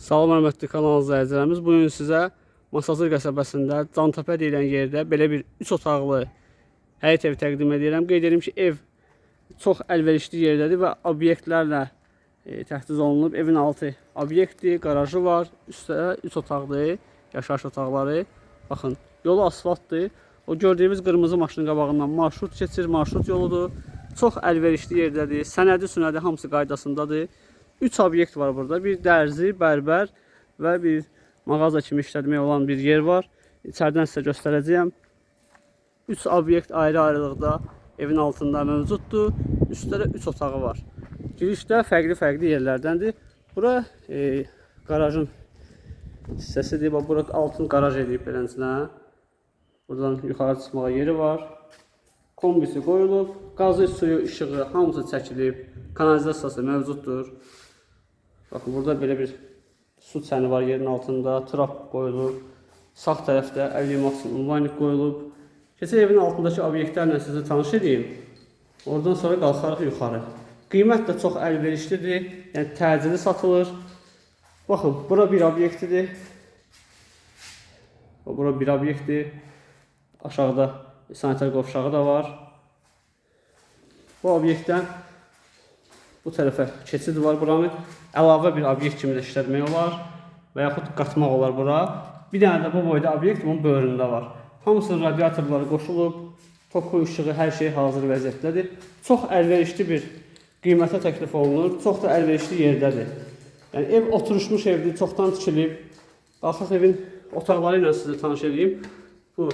Salam hörmətli kanal izləyicilərimiz. Bu gün sizə Masazır qəsəbəsində Cantəpə deyilən yerdə belə bir 3 otaqlı həyət evi təqdim edirəm. Qeyd edim ki, ev çox əlverişli yerdədir və obyektlərlə e, təchiz olunub. Evin altı obyektdir, qarajı var, üstə 3 otaqdır, yaşayış otaqları. Baxın, yolu asfaltdır. O gördüyünüz qırmızı maşının qabağından marşrut keçir, marşrut yoludur. Çox əlverişli yerdədir. Sənədi, sünədi hamısı qaydasındadır. 3 obyekt var burada. Bir dərzi, bərbər və bir mağaza kimi işlətmək olan bir yer var. İçəridən sizə göstərəcəyəm. 3 obyekt ayrı-ayrılıqda evin altında mövcuddur. Üstdə də 3 otağı var. Girişdə fərqli-fərqli yerlərdəndir. Bura e, qarajın hissəsidir. Bax, bura altın qaraj edib beləsinə. Buradan yuxarı çıxmağa yeri var. Kombisi qoyulub, qazı, suyu, işığı hamısı çəkilib, kanalizasiyası mövcuddur. Baxın, burada belə bir su çəni var yerin altında, trap qoyulub. Sağ tərəfdə 50 maksimum ünvanlik qoyulub. Keçək evin altındakı obyektlərlə sizi tanış edeyim. Oradan sonra qalxarıq yuxarı. Qiymət də çox əlverişlidir, yəni təcili satılır. Baxın, bura bir obyektidir. Bura bir obyektdir. Aşağıda sanitar qovşağı da var. Bu obyektdən bu tərəfə keçid var buranı. Əlavə bir obyekt kimi də işlətmək olar və yaxud qatmaq olar bura. Bir dənə də bu boyda obyekt bunun böyründə var. Hamısı radiatorları qoşulub, toku, işığı, hər şey hazır vəziyyətdədir. Çox əlverişli bir qiymətə təklif olunur. Çox da əlverişli yerdədir. Yəni ev oturuşmuş evdir, çoxdan tikilib. Qalxaq evin otaqları ilə sizi tanış edeyim. Bu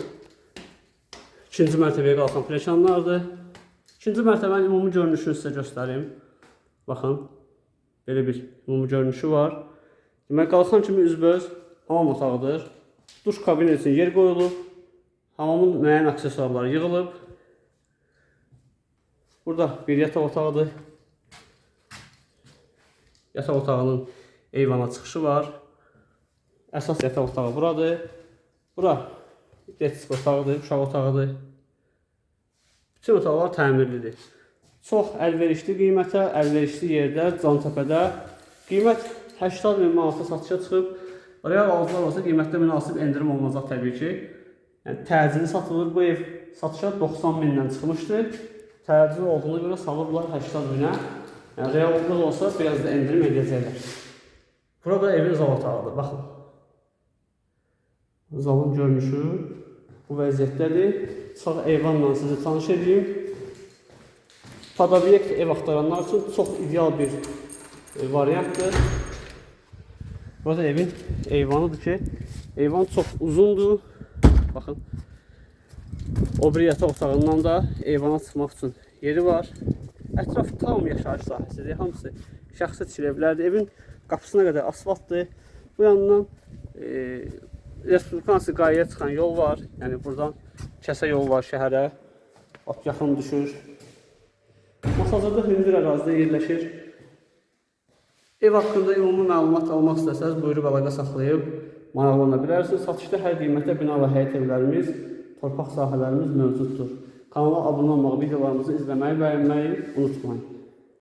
ikinci mərtəbəyə qalxan pləkanlardır. İkinci mərtəbənin ümumi görünüşünü sizə göstərim. Baxın, belə bir ümumi görünüşü var. Demək, qalxan kimi üzbəüz hamam otağıdır. Duş kabini üçün yer qoyulub. Hamamın müəyyən aksesuarları yığılıb. Burada bir yataq otağıdır. Yataq otağının eyvana çıxışı var. Əsas yataq otağı buradır. Bura detisk otağıdır, uşaq otağıdır. Bütün otaqlar təmirlidir. Çox əlverişli qiymətə, əlverişli yerdə, Cantəpədə. Qiymət 80 min manata satışa çıxıb. Real alıcılar olsa qiymətdə münasib endirim olunacaq təbii ki. Yəni təcili satılır bu ev satışa 90 mindən çıxmışdı. Təcili olduğuna görə salıblar 80 minə. Yəni reallıq olsa biraz da endirim edəcəklər. Burada evin zal otağıdır. Baxın. Zalın görünüşü bu vəziyyətdədir. Sağ eyvanla sizi tanış edeyim. Padobyekt ev axtaranlar üçün çox ideal bir e, variantdır. Burada evin eyvanıdır ki, eyvan çox uzundur. Baxın. O bir yataq otağından da eyvana çıxmaq üçün yeri var. Ətraf tam yaşayış sahəsidir. Hamısı şəxsi tikilevlərdir. Evin qapısına qədər asfaltdır. Bu yandan e, Respublikansı qayaya çıxan yol var. Yəni buradan kəsə yol var şəhərə. Bax yaxın düşür. Masazırda hündür ərazidə yerləşir. Ev haqqında ümumi məlumat almaq istəsəniz buyurub əlaqə saxlayıb maraqlana bilərsiniz. Satışda hər qiymətə bina və həyət evlərimiz, torpaq sahələrimiz mövcuddur. Kanala abunə olmağı, videolarımızı izləməyi, bəyənməyi unutmayın.